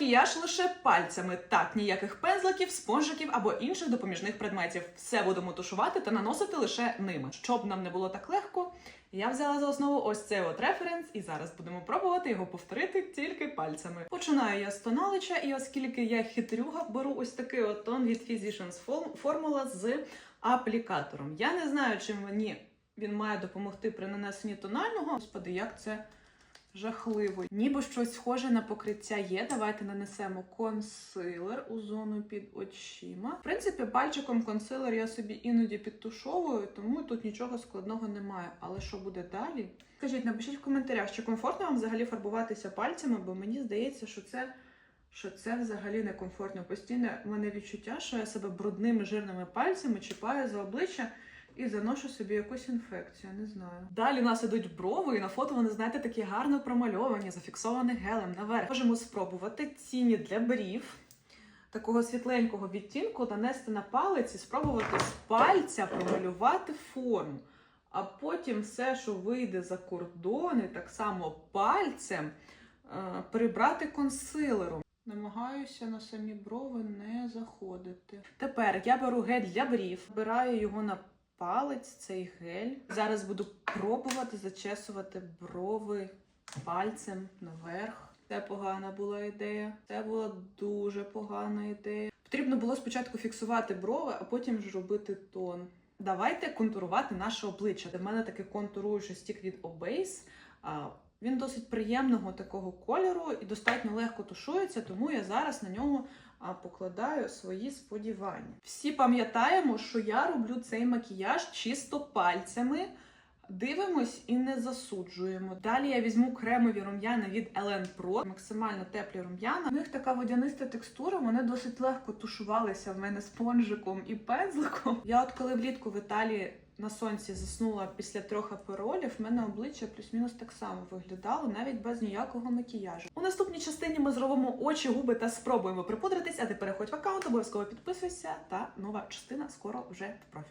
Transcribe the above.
макіяж лише пальцями. Так, ніяких пензликів, спонжиків або інших допоміжних предметів. Все будемо тушувати та наносити лише ними. Щоб нам не було так легко, я взяла за основу ось цей от референс, і зараз будемо пробувати його повторити тільки пальцями. Починаю я з тоналича, і оскільки я хитрюга, беру ось такий от тон від Physicians Form- Formula з аплікатором. Я не знаю, чим мені він має допомогти при нанесенні тонального. Господи, як це жахливо. Ніби щось схоже на покриття є. Давайте нанесемо консилер у зону під очима. В принципі, пальчиком консилер я собі іноді підтушовую, тому тут нічого складного немає. Але що буде далі? Скажіть, напишіть в коментарях, чи комфортно вам взагалі фарбуватися пальцями, бо мені здається, що це. Що це взагалі некомфортно. Постійно в мене відчуття, що я себе брудними жирними пальцями чіпаю за обличчя і заношу собі якусь інфекцію, не знаю. Далі у нас ідуть брови, і на фото вони, знаєте, такі гарно промальовані, зафіксовані гелем наверх. Можемо спробувати ціні для брів. Такого світленького відтінку нанести на палець і спробувати з пальця промалювати форму. А потім все, що вийде за кордони, так само пальцем е, прибрати консилером. Намагаюся на самі брови не заходити. Тепер я беру гель для брів, вбираю його на палець, цей гель. Зараз буду пробувати зачесувати брови пальцем наверх. Це погана була ідея. Це була дуже погана ідея. Потрібно було спочатку фіксувати брови, а потім вже робити тон. Давайте контурувати наше обличчя. В мене такий контуруючий стік від Obase. Він досить приємного такого кольору і достатньо легко тушується, тому я зараз на нього покладаю свої сподівання. Всі пам'ятаємо, що я роблю цей макіяж чисто пальцями. Дивимось і не засуджуємо. Далі я візьму кремові рум'яна від Ellen Pro, максимально теплі рум'яна. У них така водяниста текстура, вони досить легко тушувалися в мене спонжиком і пензликом. Я от коли влітку в Італії на сонці заснула після трьох аперолів, в мене обличчя плюс-мінус так само виглядало, навіть без ніякого макіяжу. У наступній частині ми зробимо очі, губи та спробуємо припудритись, а ти переходь в аккаунт, обов'язково підписуйся. Та нова частина скоро вже в профілі.